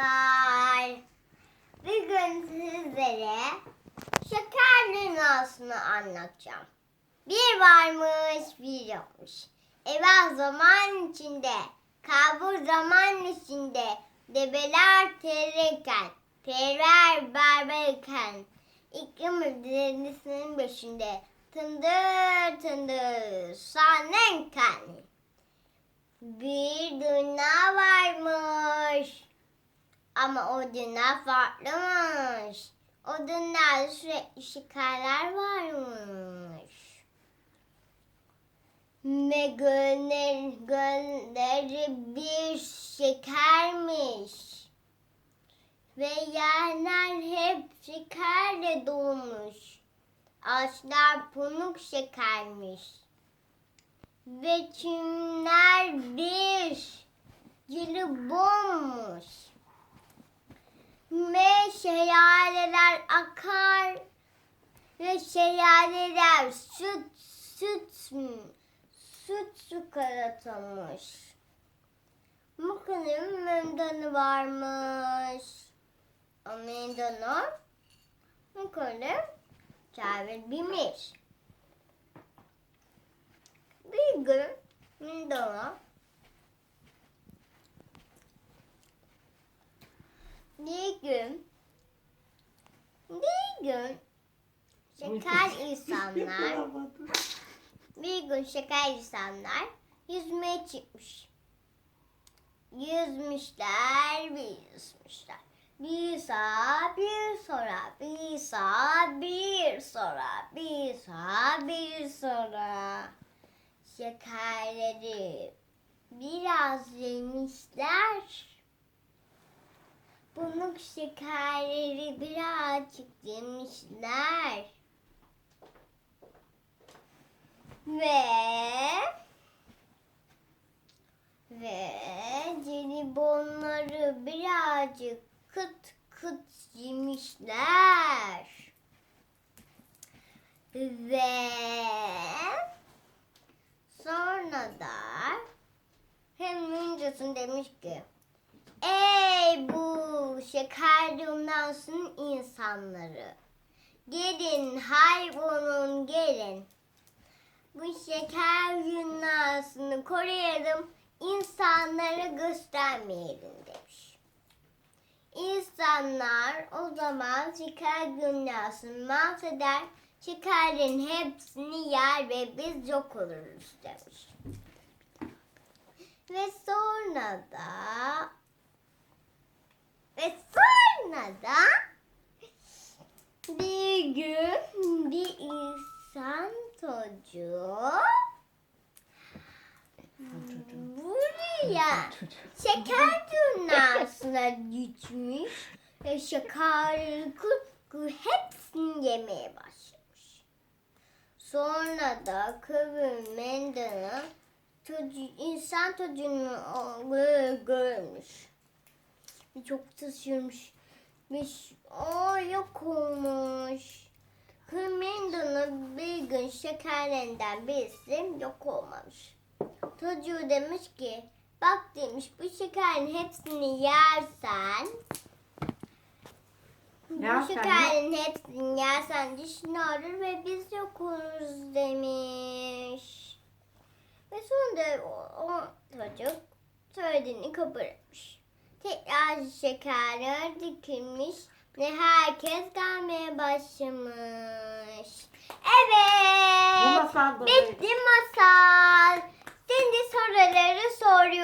çocuklar. Bugün sizlere şeker dünyasını anlatacağım. Bir varmış bir yokmuş. Evvel zaman içinde, kabur zaman içinde, debeler terirken, periler berberken, iklim denizinin başında, tındır tındır sanenken. Bir dünya varmış. Ama o dünya farklıymış. O dünyada sürekli şekerler varmış. Ve gönder, gönderi bir şekermiş. Ve yerler hep şekerle dolmuş. Ağaçlar pamuk şekermiş. Ve çimler bir jelibonmuş. Ve şelaleler akar. Ve şelaleler süt süt süt çikolatamış. Bakalım mendana varmış. O mendana bakalım çevirbilmiş. Bir gün mendana bir gün bir gün şeker insanlar bir gün şeker insanlar yüzmeye çıkmış. Yüzmüşler, bir yüzmüşler. Bir sağa, bir sonra, bir sağa, bir sonra, bir sağa, bir sonra. Şekerleri biraz yemişler. Bunun şekerleri birazcık yemişler. Ve ve jelibonları birazcık kıt kıt yemişler. Ve sonra da hem öncesinde demiş ki dünyasının insanları. Gelin hayvanın gelin. Bu şeker dünyasını koruyalım. insanlara göstermeyelim demiş. İnsanlar o zaman şeker dünyasını mahveder. Şekerlerin hepsini yer ve biz yok oluruz demiş. Ve sonra da ve sonra da bir gün bir insan çocuğu buraya şeker dünyasına gitmiş ve şeker kutku hepsini yemeye başlamış. Sonra da kıvır mendana çocuğu, insan çocuğunu görmüş. Çok taşıyormuş. O yok olmuş. Kırmendon'un bir gün şekerlerinden birisi yok olmamış. Çocuğu demiş ki bak demiş bu şekerin hepsini yersen bu şekerin hepsini yersen dişini ağrır ve biz yok oluruz demiş. Ve sonra o, o çocuk söylediğini kabul etmiş tekrar şekerler dikilmiş ve herkes gelmeye başlamış. Evet. Bu masal. Bitti masal. Şimdi soruları soruyorum.